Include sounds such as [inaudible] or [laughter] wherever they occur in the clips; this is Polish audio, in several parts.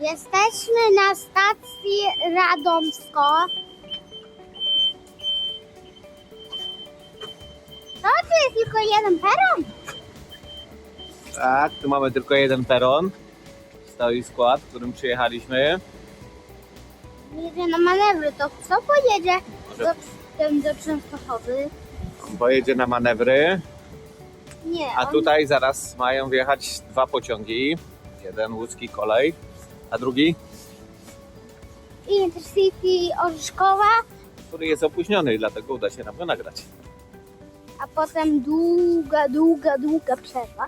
Jesteśmy na stacji Radomsko. To tu jest tylko jeden peron? tak, tu mamy tylko jeden peron. Stoi skład, którym przyjechaliśmy. Jedzie na manewry, to kto pojedzie do, tym do Częstochowy? pojedzie na manewry. Nie, A on- tutaj zaraz mają wjechać dwa pociągi. Jeden łódzki kolej, a drugi, Intercity Orzeszkowa, który jest opóźniony i dlatego uda się nam go nagrać. a potem długa, długa, długa przerwa.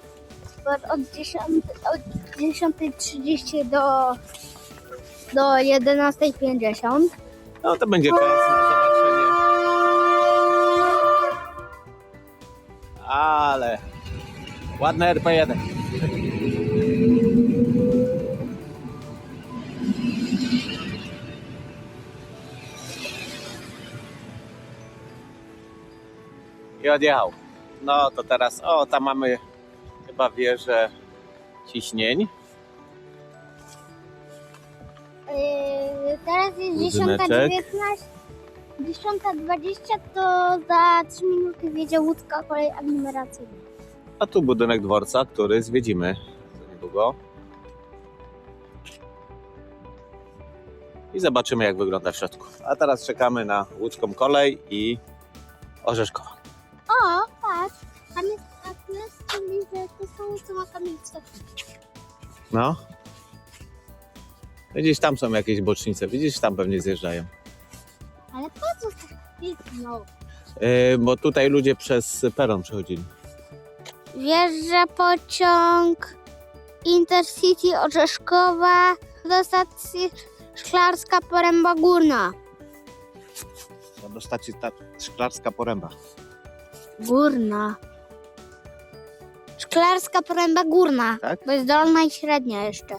Bo Od 10 od 10.30 do, do 11.50. No to będzie czas na zobaczenie. Ale ładne RP1. I odjechał. No to teraz, o tam mamy chyba wieżę ciśnień. Yy, teraz jest Budyneczek. 10.19. 10.20 to za 3 minuty wjedzie łódzka kolej aglomeracyjna. A tu budynek dworca, który zwiedzimy za niedługo. I zobaczymy, jak wygląda w środku. A teraz czekamy na łódzką kolej i Orzeszkowa. Co ma kamienicę. No. Widzisz, tam są jakieś bocznice. Widzisz, tam pewnie zjeżdżają. Ale po co tak kliknął? Yy, bo tutaj ludzie przez peron przechodzili. Wjeżdża pociąg Intercity Orzeszkowa do stacji Szklarska Poręba Górna. Do stacji ta Szklarska Poręba. Górna. Szklarska Poręba Górna. Tak? Bo jest dolna i średnia jeszcze.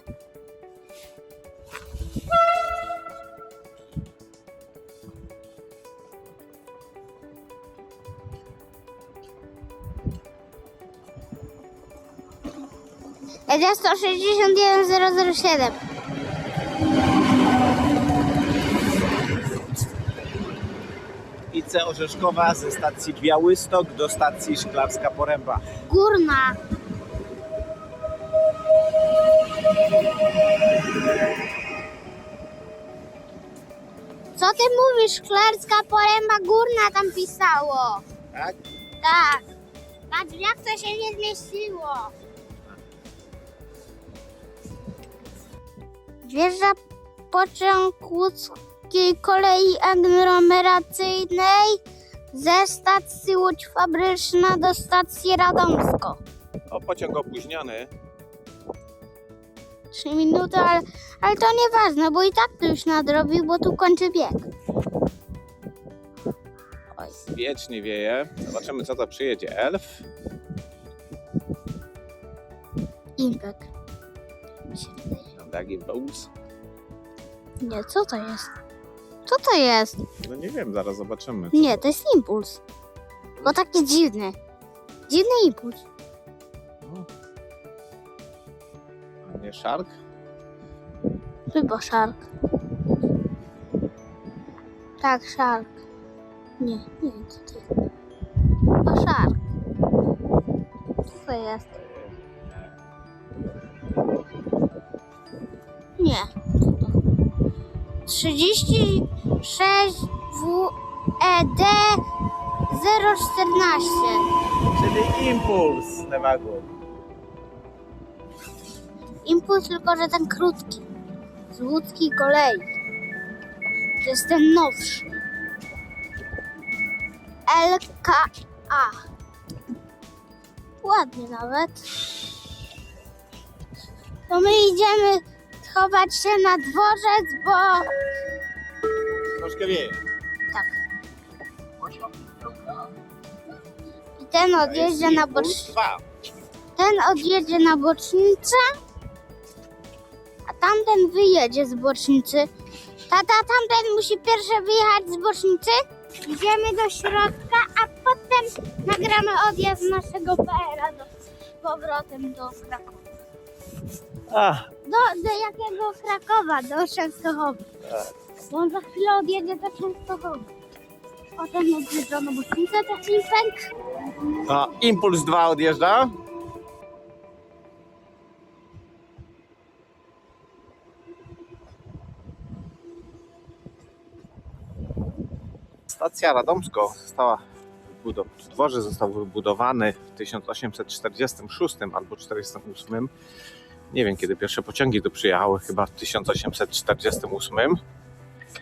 Jedzie 161 007. IC Orzeszkowa ze stacji Białystok do stacji Szklarska Poręba. Górna. Co ty mówisz? Szklarska Poręba Górna tam pisało. Tak? Tak. Na drzwiach to się nie zmieściło. Wjeżdża pociąg łódzkiej kolei aglomeracyjnej ze stacji Łódź Fabryczna do stacji Radomsko. O, pociąg opóźniony. 3 minuty, ale, ale to nieważne, bo i tak to już nadrobił, bo tu kończy bieg. Oj. Wiecznie wieje. Zobaczymy, co to przyjedzie. Elf. Impek. Dagi Bows. Nie, co to jest? Co to jest? No nie wiem, zaraz zobaczymy. Nie, to jest impuls. Bo taki dziwny. Dziwny impuls. A nie Shark? Chyba szark. Tak, szark. Nie, nie, co to jest? Chyba szark. Co to jest? Nie. Co to? 36 WED 014. Czyli Impuls Nevagu. Impuls, tylko że ten krótki. Z łódzkiej kolei. To jest ten nowszy. LKA. Ładnie nawet. To my idziemy schować się na dworzec, bo Troszkę wieje. tak. I ten odjeżdża na bocznicę. Ten odjedzie na bocznicę, a tamten wyjedzie z bocznicy. Tata, tamten musi pierwszy wyjechać z bocznicy. Idziemy do środka, a potem nagramy odjazd naszego PR-a do, z powrotem do Krakowa. A, Do, do jakiego Krakowa? Do Częstochowy. Bo on za chwilę odjedzie do Częstochowy. Potem odjeżdża na bocznicę, to Filipek. no, Impuls 2 odjeżdża. Stacja Radomsko została dworzec został wybudowany w 1846 albo 48. Nie wiem kiedy pierwsze pociągi tu przyjechały, chyba w 1848.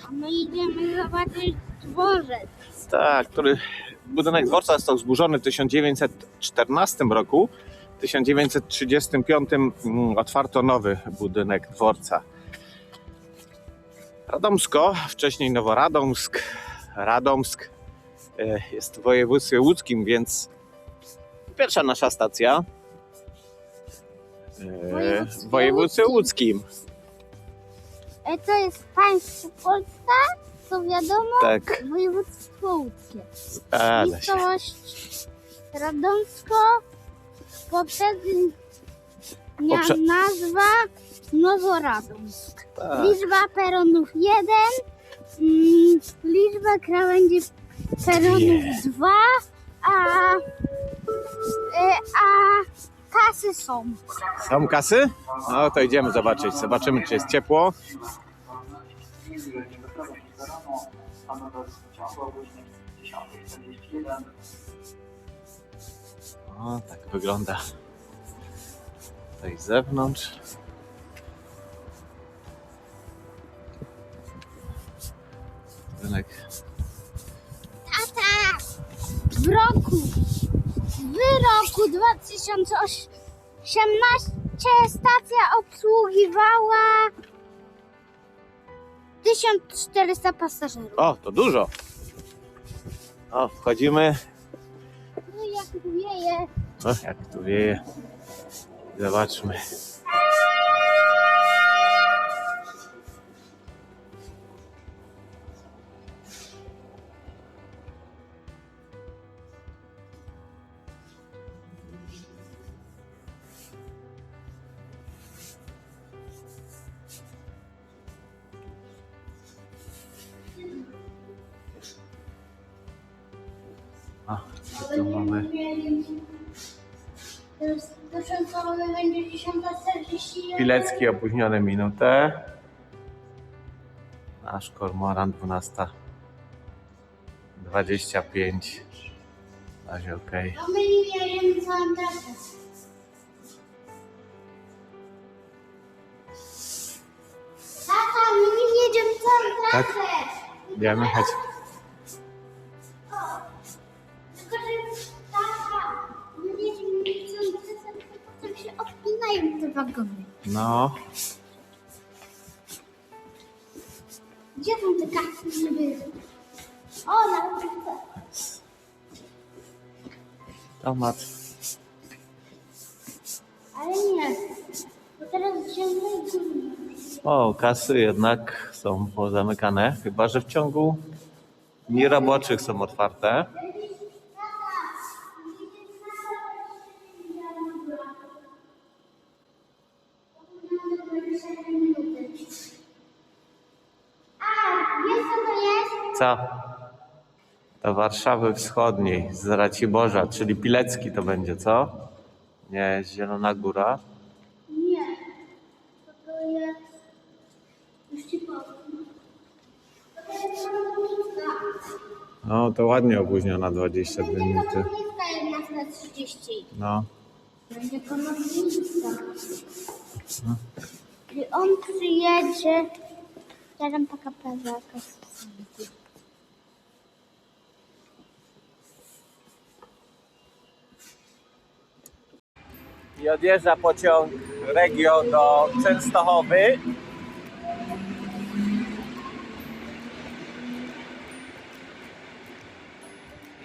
A my idziemy zobaczyć dworzec. Tak, który budynek dworca został zburzony w 1914 roku. W 1935 mm, otwarto nowy budynek dworca. Radomsko, wcześniej Noworadomsk, Radomsk e, jest w województwie łódzkim, więc pierwsza nasza stacja e, w województwie łódzkim. E, to jest państwo Polska, to wiadomo, Tak, województwo łódzkie. zgadza się. Miejscowość Radomsko, poprzednia Poprze- nazwa Noworadomsk. Tak. Liczba peronów 1, mm, liczba krawędzi peronów Dwie. 2, a, e, a kasy są. Są kasy? No to idziemy zobaczyć. Zobaczymy, czy jest ciepło. O, tak wygląda tutaj z zewnątrz. Budynek. Tata! W roku, roku 2018 stacja obsługiwała 1400 pasażerów. O, to dużo. O, wchodzimy. No jak tu wieje. O, jak tu wieje. Zobaczmy. Tu mamy? Do Częstochowy będzie 10.41. Pilecki opóźnione minutę. Nasz kormoran 12. 25. Na razie ok. A my nie jedziemy całą trasę. Tata, my nie jedziemy całą Tak? trasę. Idziemy, chodź. No, Gdzie są te karty, żeby... O, nawet chcę. tomat. Ale nie. Bo teraz górne. O, kasy jednak są pozamykane, chyba że w ciągu dni roboczych są otwarte. Co? Do Warszawy Wschodniej, z Raciborza, czyli Pilecki to będzie, co? Nie, Zielona Góra. Nie. To to jest... Już ci powiem. To jest. No, to ładnie opóźniona 22 Będzie minuty. Kronownicka 11.30. No, Będzie Kronownicka. Gdy on przyjedzie... Ja dam taka pewaka. I odjeżdża pociąg Regio do Częstochowy.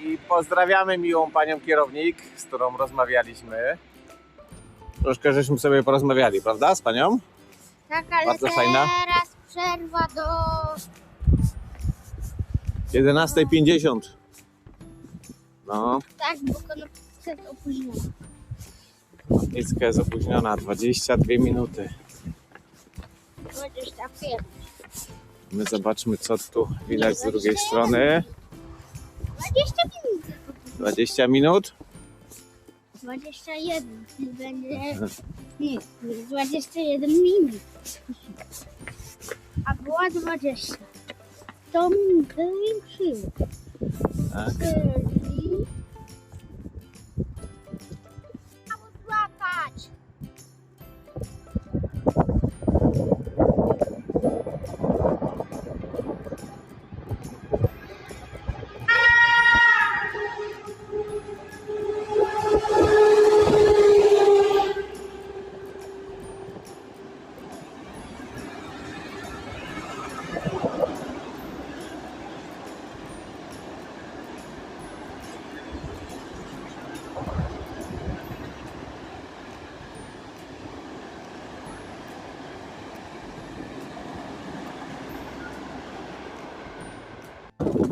I pozdrawiamy miłą panią kierownik, z którą rozmawialiśmy. Troszkę żeśmy sobie porozmawiali, prawda, z panią? Tak, ale Bardzo teraz fajna. przerwa do... 11.50. No, Tak, bo konopnica jest opóźniona. Konopnicka jest opóźniona 22 minuty. 25. My zobaczmy, co tu widać z drugiej strony. 20 minut. 20 minut? 21. Będzie. Nie, 21 minut. A była 20. To mi zwiększyło. Tak.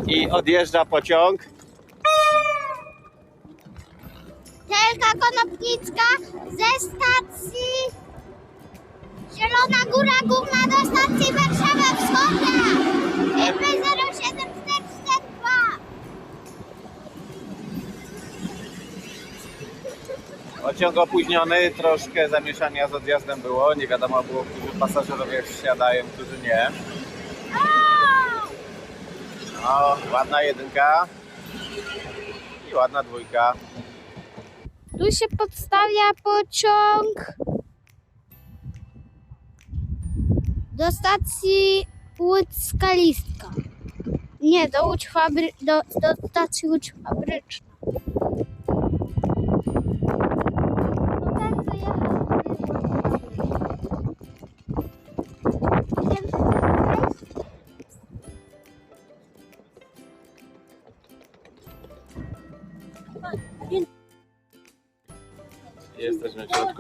I odjeżdża pociąg. Telka Konopnicka ze stacji Zielona Góra Główna do stacji Warszawa Wschodnia. IP0742. Pociąg opóźniony, troszkę zamieszania z odjazdem było. Nie wiadomo było, którzy pasażerowie wsiadają, którzy nie. O, ładna jedynka. I ładna dwójka. Tu się podstawia pociąg do stacji Łódzka Listka. Nie, do Łódź Fabry... do, do stacji Łódź Fabryczna. No tak, to.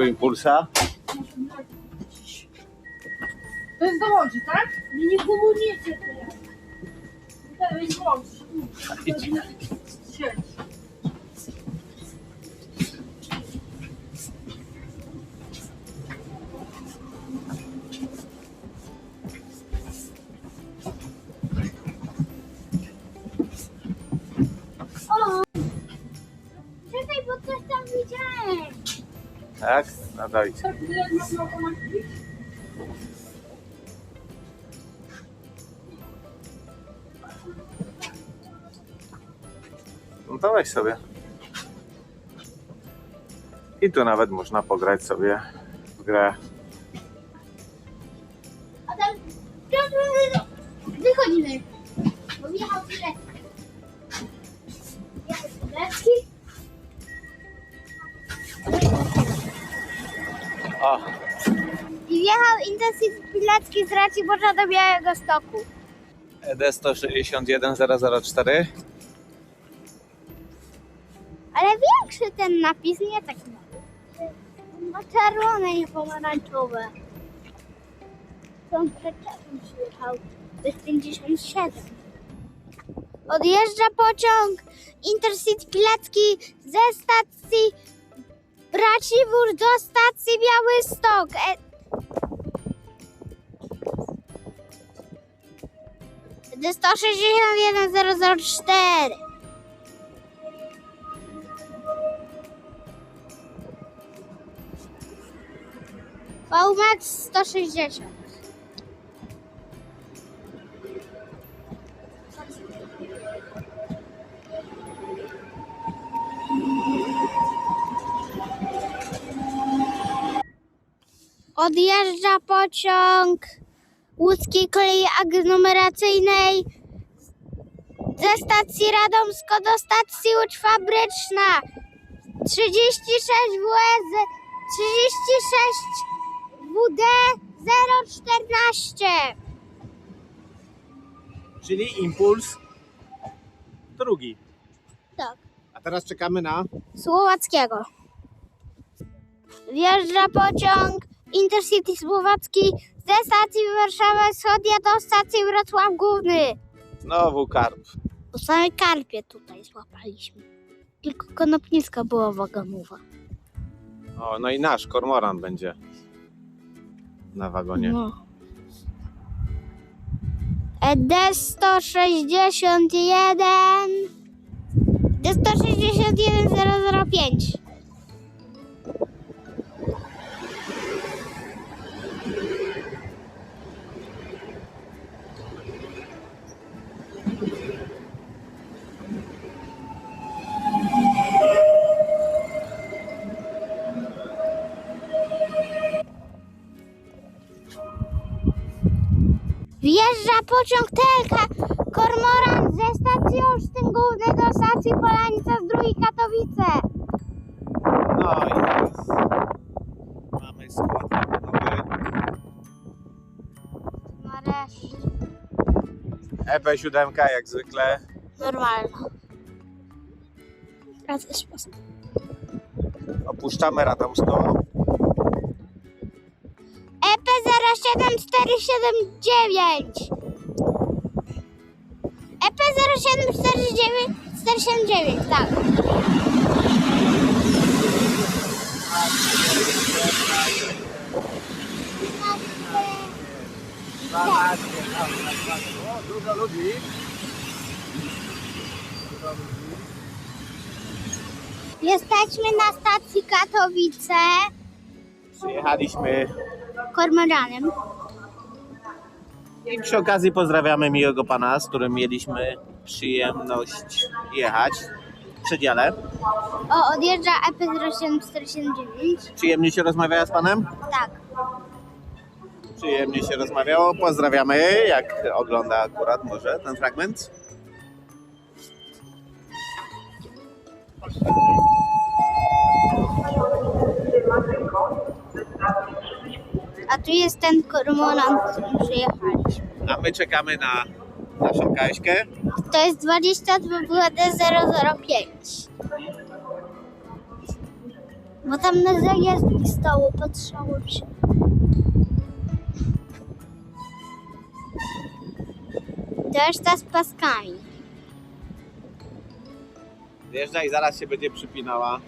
Środku impulsa. To jest do Łodzi, tak? Nie, nie komunicie teraz. To jest Łodzi. O! Czekaj, bo coś tam widziałem. Tak? To idź. Ile masz na automatyki? No weź sobie. I tu nawet można pograć sobie w grę. Pilecki z Raciborza do Białego Stoku. ED 161 004. Ale większy ten napis, nie taki mały. Ma czerwone, nie pomarańczowe. Przyczepą przyjechał. To jest 57. Odjeżdża pociąg Intercity Pilecki ze stacji Bracibór do stacji Białystok. E... D 161 004. VMAX 160. Odjeżdża pociąg łódzkiej kolei aglomeracyjnej ze stacji Radomsko do stacji Łódź Fabryczna. 36 WS 36 WD 014. Czyli impuls drugi. Tak. A teraz czekamy na Słowackiego. Wjeżdża pociąg Intercity Słowacki ze stacji Warszawa Wschodnia do stacji Wrocław Główny. znowu karp. Po samej karpie tutaj złapaliśmy. Tylko konopnicka była wagonowa. O, no i nasz kormoran będzie na wagonie. No. ED 161 D 161 005 Wjeżdża pociąg Telka Kormoran ze stacji Olsztyn Główny do stacji Polanica z drugiej Katowice. No i teraz mamy skład nowy Nareszcie. EB7 jak zwykle. Normalna. Raz jest post. Opuszczamy Radomsko. 07479 EP 0749 479, tak. Jesteśmy na stacji Katowice Przyjechaliśmy Kormoranem. i przy okazji pozdrawiamy miłego pana, z którym mieliśmy przyjemność jechać w przedziale. O, odjeżdża E EP 0749. Przyjemnie się rozmawiała z panem? Tak. Przyjemnie się rozmawiało. Pozdrawiamy, jak ogląda akurat może ten fragment. A tu jest ten kormoran, którym przyjechaliśmy. A my czekamy na naszą Kaśkę. To jest 22 WD 005. Bo tam na zajezdni stało, patrzyłem się. To już ta z paskami. Wjeżdża i zaraz się będzie przypinała.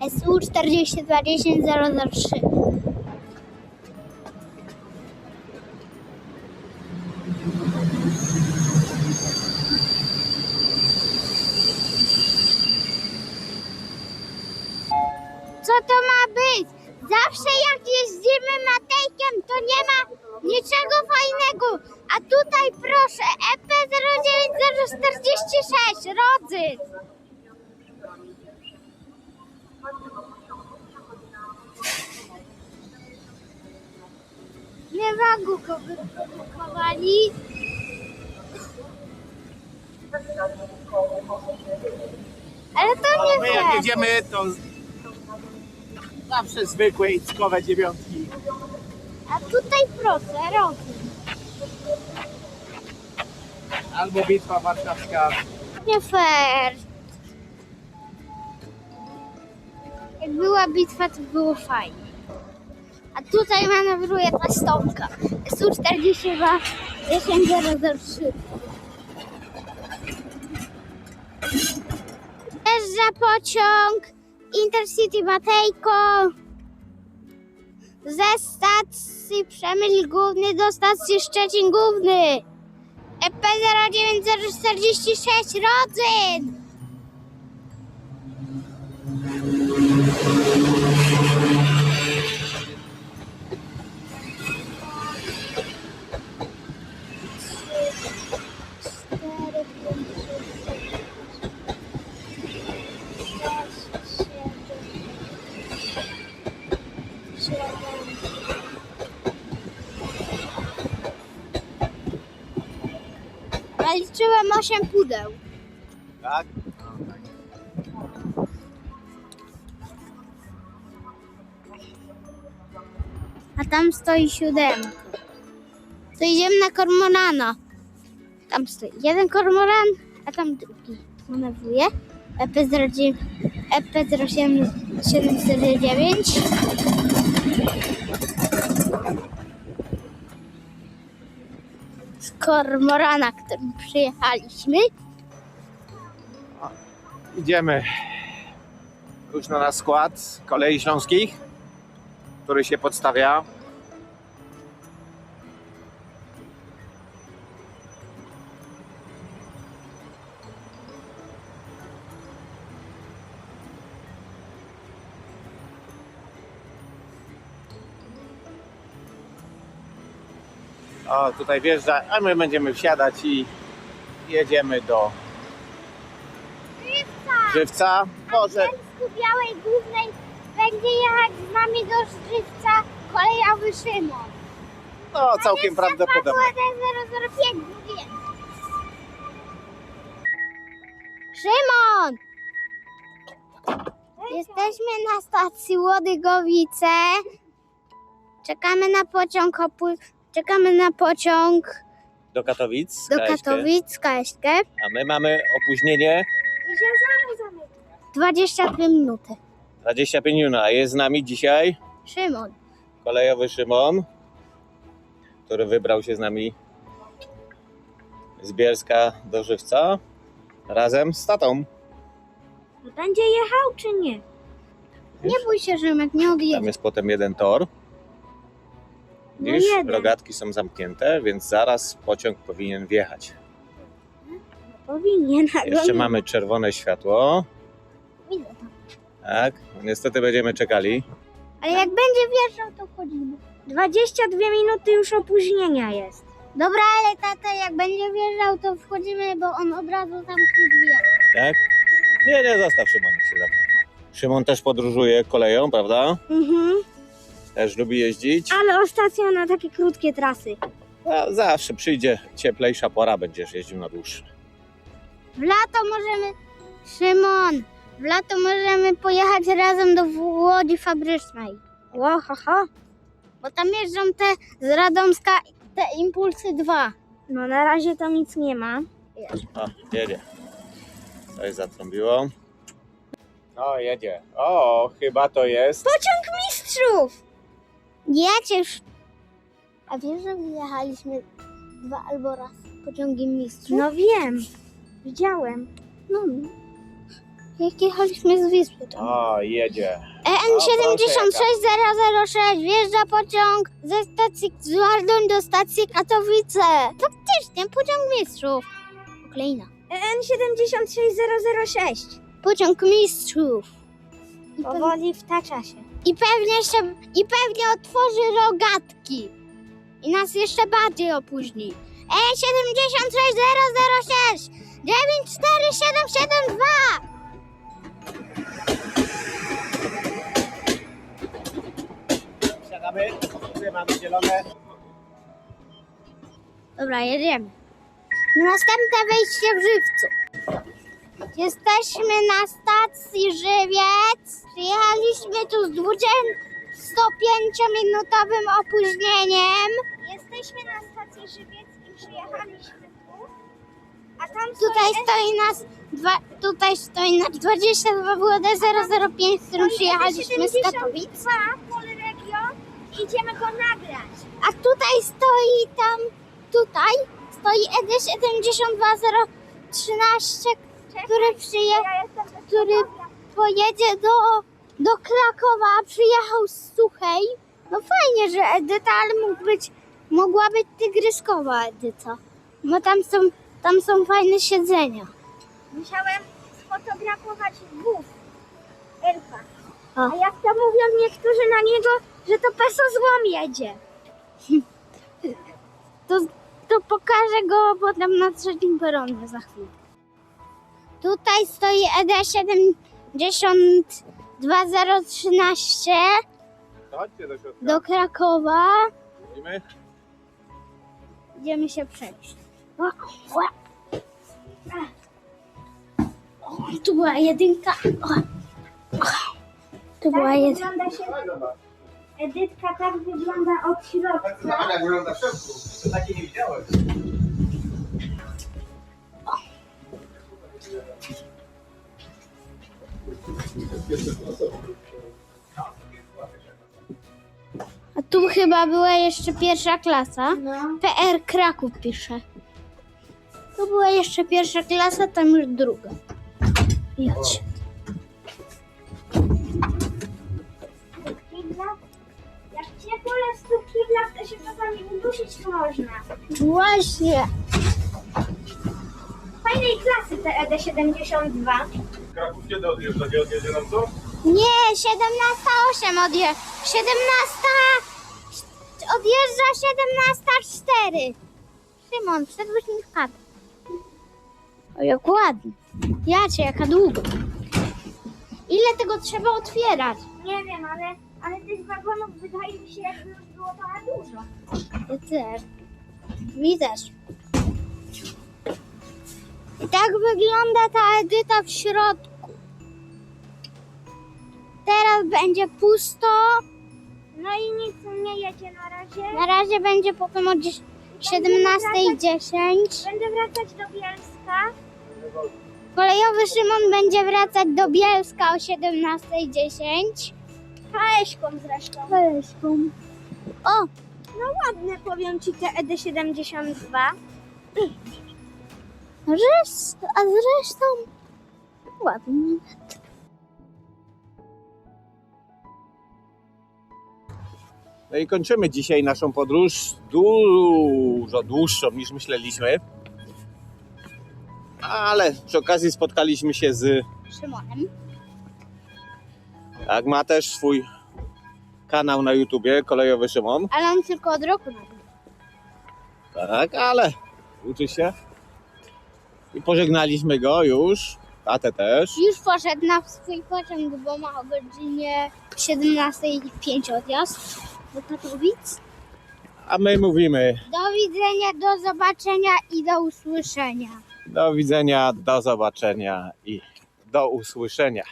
SU 4210 003. 09046, rodzyc. Nie wagu go wyprodukowali. Ale to nie My jak jedziemy, to zawsze zwykłe ickowe dziewiątki. A tutaj proszę, rogi. Albo bitwa warszawska. Nie fair. Jak była bitwa, to było fajnie. A tutaj manewruje ta stopka. SU-42 10003. Jeżdża pociąg Intercity Matejko ze stacji Przemyśl Główny do stacji Szczecin Główny. E EP A 8 pudeł. Tak? A tam stoi siódemka. To idziemy na kormorana. Tam stoi jeden kormoran, a tam drugi. Manewruje. EP0849. Kormorana, którym przyjechaliśmy. Idziemy już na skład kolei śląskich, który się podstawia. O, tutaj wjeżdża, a my będziemy wsiadać i jedziemy do Żywca. Może Z Białej Głównej będzie jechać z nami do Żywca kolejowy Szymon. no całkiem prawdopodobne. Kurde 005, mówię. Szymon! Jesteśmy na stacji Łodygowice. Czekamy na pociąg, opu- czekamy na pociąg Do Katowic. do Kaśkę. Katowic, Kaśkę. A my mamy opóźnienie I się znowu zamyka. 22 minuty. 25 minut, a jest z nami dzisiaj Szymon. kolejowy Szymon, który wybrał się z nami z Bielska do Żywca razem z tatą. Będzie jechał czy nie? Nie bój się, Rzymek, nie Tam odjedzie. jest potem jeden tor. No jeden. rogatki są zamknięte, więc zaraz pociąg powinien wjechać. Powinien. a go Jeszcze nie mamy czerwone światło. Widzę to. Tak, niestety będziemy czekali. Ale jak będzie wjeżdżał, to wchodzimy. 22 minuty już opóźnienia jest. Dobra, ale tata, jak będzie wjeżdżał, to wchodzimy, bo on od razu zamknie drzwi. Tak? Nie, nie, zostaw Szymon, niech się zamknie. Szymon też podróżuje koleją, prawda? Mhm. Też lubi jeździć. Ale ostatnio na takie krótkie trasy. A zawsze przyjdzie cieplejsza pora, będziesz jeździł na dłuższe. W lato możemy... Szymon, w lato możemy pojechać razem do Łodzi Fabrycznej. Łohoho. Bo tam jeżdżą te z Radomska, te Impulsy 2. No na razie tam nic nie ma. O, jedzie. Coś zatrąbiło. O, jedzie. O, chyba to jest. Pociąg mistrzów! Jedzie już. A wiesz, że wyjechaliśmy dwa albo raz pociągiem mistrzów? No wiem. Widziałem. No. Jak jechaliśmy z Wisły to. O, jedzie. EN 76006 wjeżdża pociąg ze stacji Zwardoń do stacji Katowice. Faktycznie, pociąg mistrzów. Kleina. EN 76006. Pociąg mistrzów. I Powoli wtacza się. I pewnie jeszcze, i pewnie otworzy rogatki. I nas jeszcze bardziej opóźni. E 76006 94772 Siadamy. Mamy zielone. Dobra, jedziemy. Następne wejście w Żywcu. Jesteśmy na stacji Żywiec. Przyjechaliśmy tu z 25-minutowym opóźnieniem. Jesteśmy na stacji Żywiec i przyjechaliśmy tu. A tam tutaj stoi nas dwa, tutaj stoi nas 22 WD 005, z którym przyjechaliśmy z Katowic. Idziemy go nagrać. A tutaj stoi tam, tutaj stoi ED 72013, który przyje, który pojedzie do, do Krakowa, a przyjechał z Suchej. No fajnie, że Edyta, ale mógł być, mogła być tygryskowa Edyta. Bo tam są, tam są fajne siedzenia. Musiałem sfotografować wóz Elka. A. A jak to mówią niektórzy na niego, że to peso złom jedzie. [laughs] To, to pokażę go potem na trzecim peronie za chwilę. Tutaj stoi E ED 72013 Chodźcie do środka. do Krakowa. Widzimy? Idziemy się przejść. O, o. O, tu była jedynka. O, o. Tu była Tak jedynka. wygląda się... Edytka tak wygląda od środka. jak wygląda w środku. To takie nie widziałem. A tu chyba była jeszcze pierwsza klasa. No. PR Kraków pisze. Tu była jeszcze pierwsza klasa, tam już druga. Jadź. Jak ciepło jest tu kibla, to się czasami udusić można. Właśnie. Fajnej klasy te ED72. Kraków kiedy odjeżdża? Nie odjedzie nam co? Nie, 17.08 odje... 17... Odjeżdża 17.04. Szymon, wszedłeś mi w kadr. O, jak ładnie. Jacie, jaka długo. Ile tego trzeba otwierać? Nie wiem, ale, ale tych wagonów wydaje mi się, jakby już było trochę dużo. Ja też. Mi też. I tak wygląda ta edyta w środku. Teraz będzie pusto. No i nic nie jedzie na razie. Na razie będzie potem o 10 17.10. Będę wracać do Bielska. Kolejowy Szymon będzie wracać do Bielska o 17.10. Kaeśką zresztą. Weźką. O, No ładne powiem ci te E ED72. Rzesz, a zresztą ładnie. No i kończymy dzisiaj naszą podróż dużo dłuższą niż myśleliśmy. Ale przy okazji spotkaliśmy się z. Szymonem. Jak ma też swój kanał na YouTubie, kolejowy Szymon. Ale on tylko od roku. Tak, ale uczy się. I pożegnaliśmy go już. Tatę też. Już poszedł na swój pociąg, bo ma o godzinie 17.05 odjazd do Katowic. A my mówimy Do widzenia, do zobaczenia i do usłyszenia. do widzenia, do zobaczenia i do usłyszenia.